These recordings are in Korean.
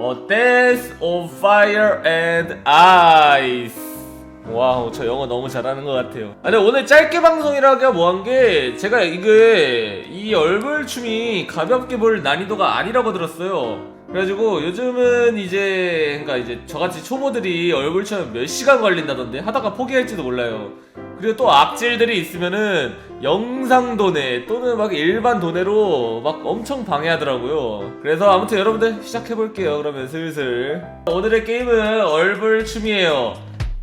어, Death of Fire and Ice. 와우, 저 영어 너무 잘하는 것 같아요. 아니, 오늘 짧게 방송이라기가 뭐한 게, 제가 이게, 이 얼굴춤이 가볍게 볼 난이도가 아니라고 들었어요. 그래가지고 요즘은 이제, 그러니까 이제 저같이 초보들이 얼굴춤 몇 시간 걸린다던데, 하다가 포기할지도 몰라요. 그리고 또 악질들이 있으면은 영상 도내 또는 막 일반 도내로 막 엄청 방해하더라고요. 그래서 아무튼 여러분들 시작해 볼게요. 그러면 슬슬 오늘의 게임은 얼굴춤이에요.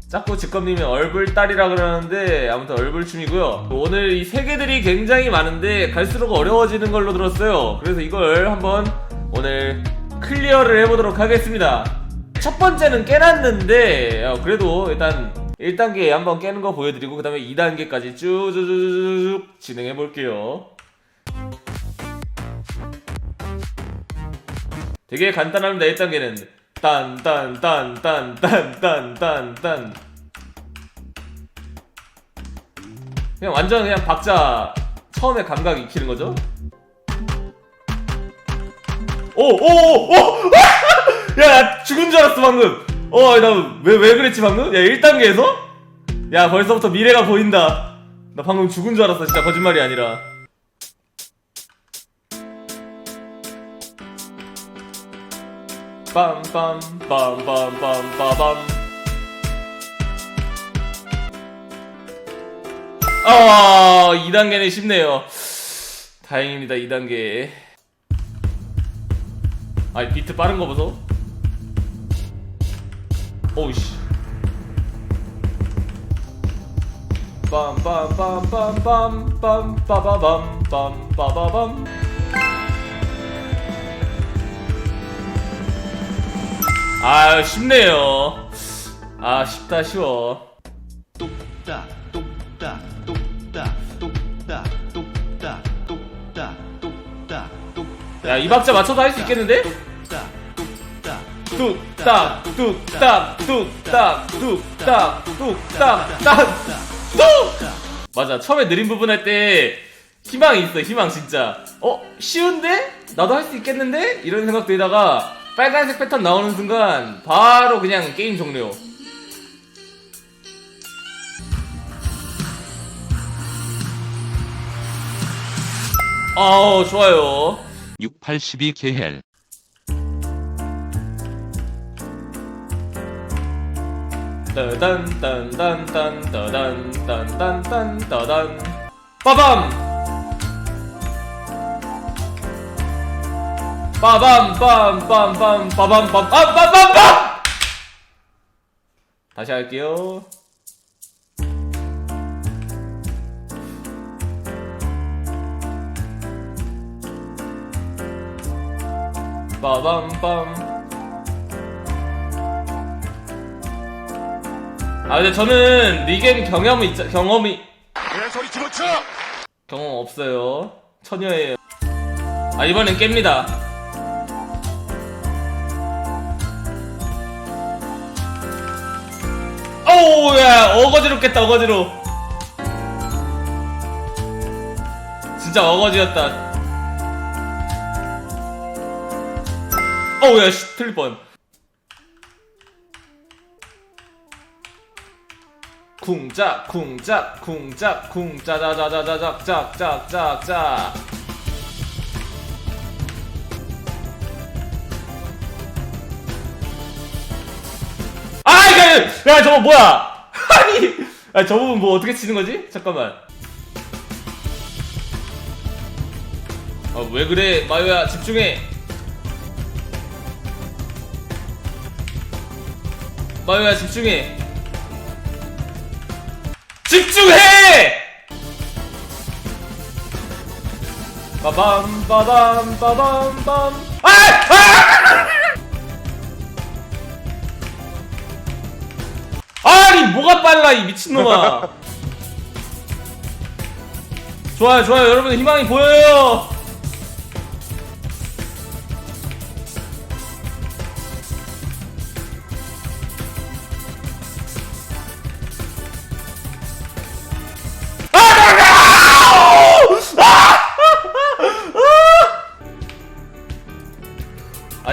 자꾸 직검님이 얼굴딸이라 그러는데 아무튼 얼굴춤이고요. 오늘 이 세계들이 굉장히 많은데 갈수록 어려워지는 걸로 들었어요. 그래서 이걸 한번 오늘 클리어를 해보도록 하겠습니다. 첫 번째는 깨놨는데 어, 그래도 일단 1단계 한번 깨는 거 보여드리고 그 다음에 2단계까지 쭉쭉쭉쭉 진행해 볼게요. 되게 간단합니다 1단계는 딴딴딴딴딴딴딴 그냥 완전 그냥 박자 처음에 감각 익히는 거죠? 오오오오! 야, 야 죽은 줄 알았어 방금! 어, 나 왜 왜 그랬지 방금? 야, 1단계에서? 야, 벌써부터 미래가 보인다. 나 방금 죽은 줄 알았어. 진짜 거짓말이 아니라. 빰빰 빰빰 빰빰빰. 아, 2단계는 쉽네요. 다행입니다. 2단계. 아이 비트 빠른 거 보소. 오우씨. 빰빰빰빰빰빰빰빰빰빰빰빰. 아 쉽네요. 아 쉽다 쉬워. 뚝딱 뚝딱 뚝딱 뚝딱 뚝딱 뚝딱 뚝딱 뚝딱 야이 박자 맞춰서 할 수 있겠는데? 뚝딱 뚝딱 뚝딱 뚝딱 뚝딱 뚝딱 뚝! 맞아 처음에 느린 부분 할 때 희망이 있어 희망 진짜 어 쉬운데 나도 할 수 있겠는데 이런 생각 들다가 빨간색 패턴 나오는 순간 바로 그냥 게임 종료 아우 좋아요 682개 딴딴딴딴딴딴딴딴딴딴 빠밤! 빠밤 빰빰빰 빠밤 빰 빰빰빰빰! 다시 할게요. 빠밤빰 아 근데 저는 리겜 경험이 있, 경험이 왜 소리 집어쳐 경험 없어요. 처녀예요. 아 이번엔 깹니다. 어우 야 어거지로 깼다 어거지로. 진짜 어거지였다. 어우 야 씨, 틀릴 뻔 쿵짝 쿵짝 쿵짝 쿵짜자자자자작짝짝짝짝. 아 이거 야 저거 뭐야? 아니 아저 부분 뭐 어떻게 치는 거지? 잠깐만. 아 왜 그래 마요야? 집중해. 마요야 집중해 집중해! 빠밤 빠밤 빠밤 빰 아! 아! 아니 뭐가 빨라 이 미친놈아 좋아요 좋아요 여러분 희망이 보여요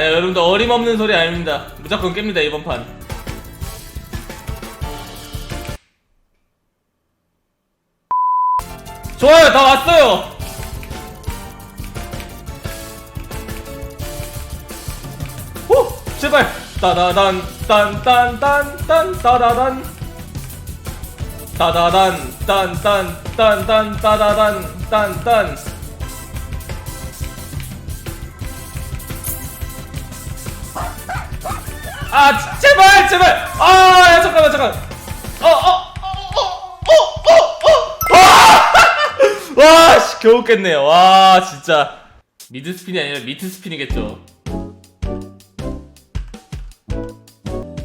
여러분 여러분들 어림없는 소리 아닙니다. 무조건 깹니다 이번 판. 좋아요, 다 왔어요. 후, 제발. 따다단, 딴딴딴, 딴, 따다단. 따다단, 딴딴, 딴딴, 따다단, 딴딴. 아 제발 제발 아 야, 잠깐만 잠깐 어어어어어어와씨 겨우 깼네요 와 진짜 미드 스핀이 아니라 미트 스핀이겠죠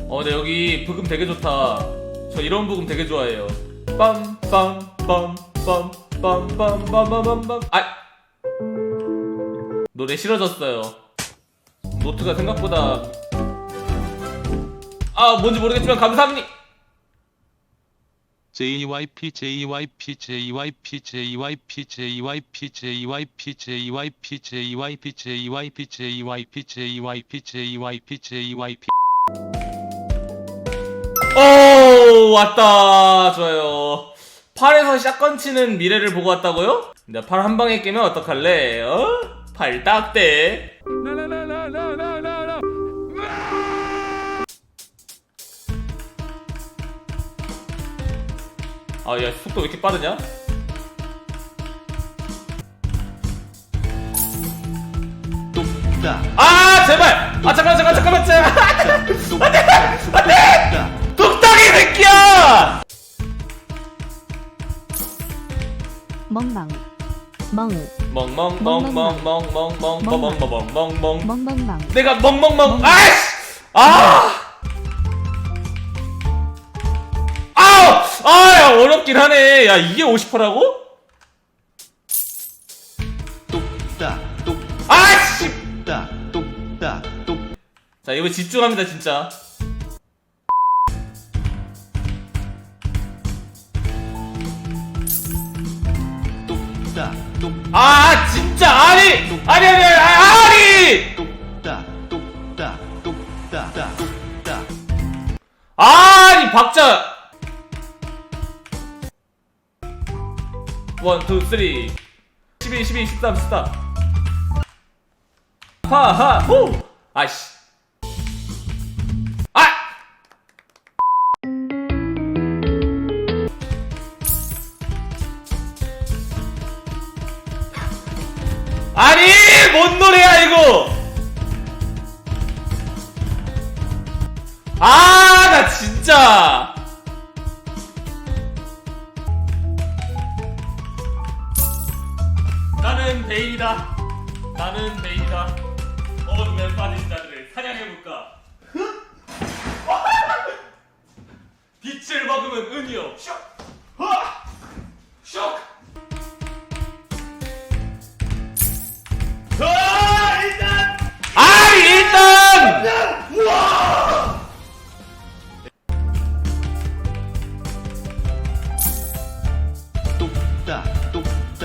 어 근데 여기 부금 되게 좋다 저 이런 부금 되게 좋아해요 빰빰빰빰빰빰빰빰빰빰 아 노래 싫어졌어요 노트가 생각보다 아 뭔지 모르겠지만 감사합니다 JYP JYP JYP JYP JYP JYP JYP JYP JYP JYP JYP JYP JYP 오 왔다 좋아요 팔에서 샷건 치는 미래를 보고 왔다고요? 내가 팔 한 방에 깨면 어떡할래? 어? 팔 딱대 아 야 속도 왜 이렇게 빠르냐? 아 제발! 아 잠깐만 잠깐만 잠깐만 제발! 뚝딱 뚝딱 뚝딱이 새끼야! 멍멍. 멍. 멍멍멍멍멍멍멍멍멍멍멍멍 멍멍멍 내가 멍멍멍. 아이씨! 아 어렵긴 하네 야 이게 50%라고? 뚝딱 뚝 아이씨 뚝딱 뚝딱 뚝자 이거 집중합니다 진짜. 뚝딱 뚝아 진짜 아니 아니 아니 아니 아니! 뚝딱 뚝딱 뚝딱 뚝딱 아니 박자 원, 투, 쓰리. 12, 12, 13, 14 하하 호 아이씨. 아! 아니 뭔 노래야 이거? 아, 나 진짜. 베인이다. 나는 베인이다. 어둠에 빠진 자들을 사냥해볼까? 빛을 머금은 은이여. 슉! 하! 슉!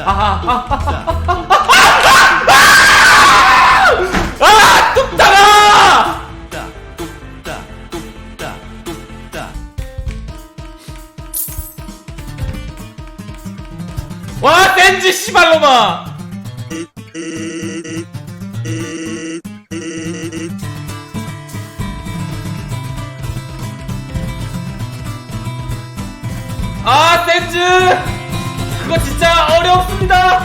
아, 아, 아. 어, 아 뚝딱아! 와 센지 씨발로마 아 센즈! 그거 진짜 어렵습니다!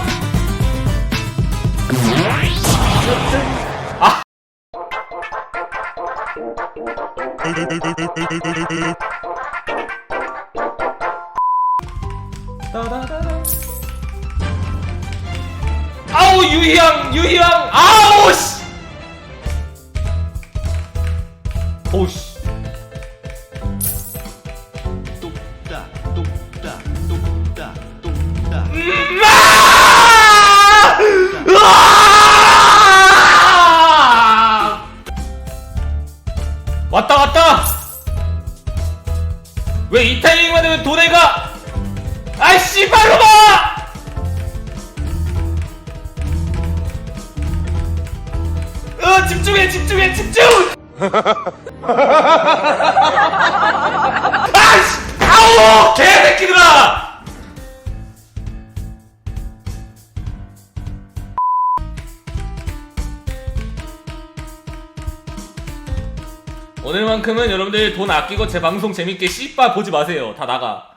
아. 아우 유희양 유희양 아우 집중 집중해 집중해 집중! 아이씨 아우 개새끼들아! 오늘만큼은 여러분들 돈 아끼고 제 방송 재밌게 씨빠 보지 마세요. 다 나가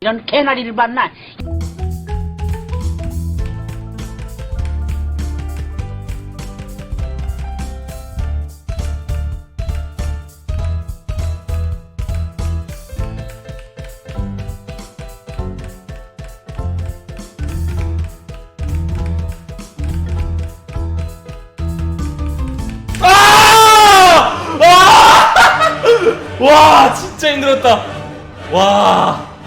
이런 개나리를 봤나? 아! 아! 와 진짜 힘들었다 와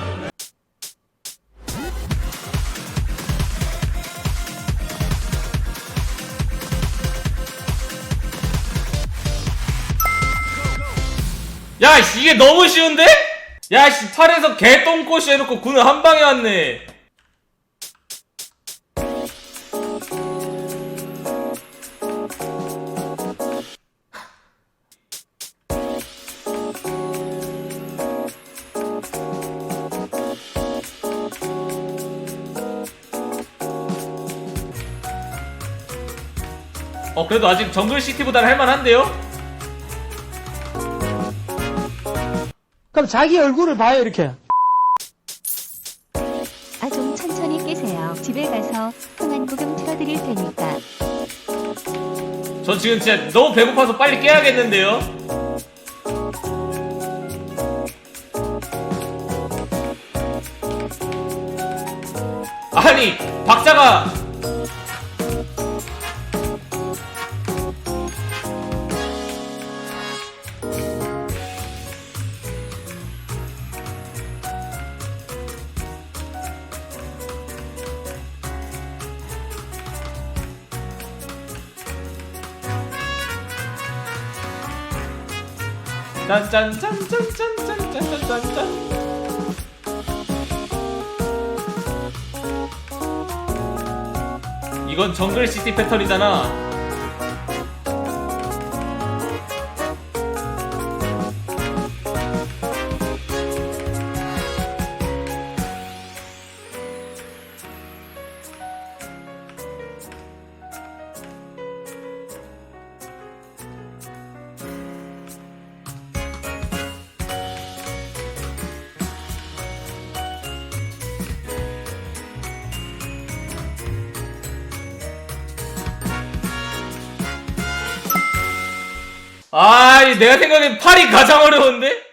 야, 씨, 이게 너무 쉬운데? 야, 씨, 팔에서 개똥꼬시 해놓고 군은 한 방에 왔네. 어, 그래도 아직 정글 시티보다는 할만한데요? 그럼 자기 얼굴을 봐요 이렇게 아 좀 천천히 깨세요. 집에 가서 흥한 구금 틀어드릴 테니까. 전 지금 진짜 너무 배고파서 빨리 깨야겠는데요? 아니, 박자가. 짠짠짠짠짠짠짠짠짠 이건 정글 시티 패턴이잖아. 아, 이 내가 생각엔 팔이 가장 어려운데?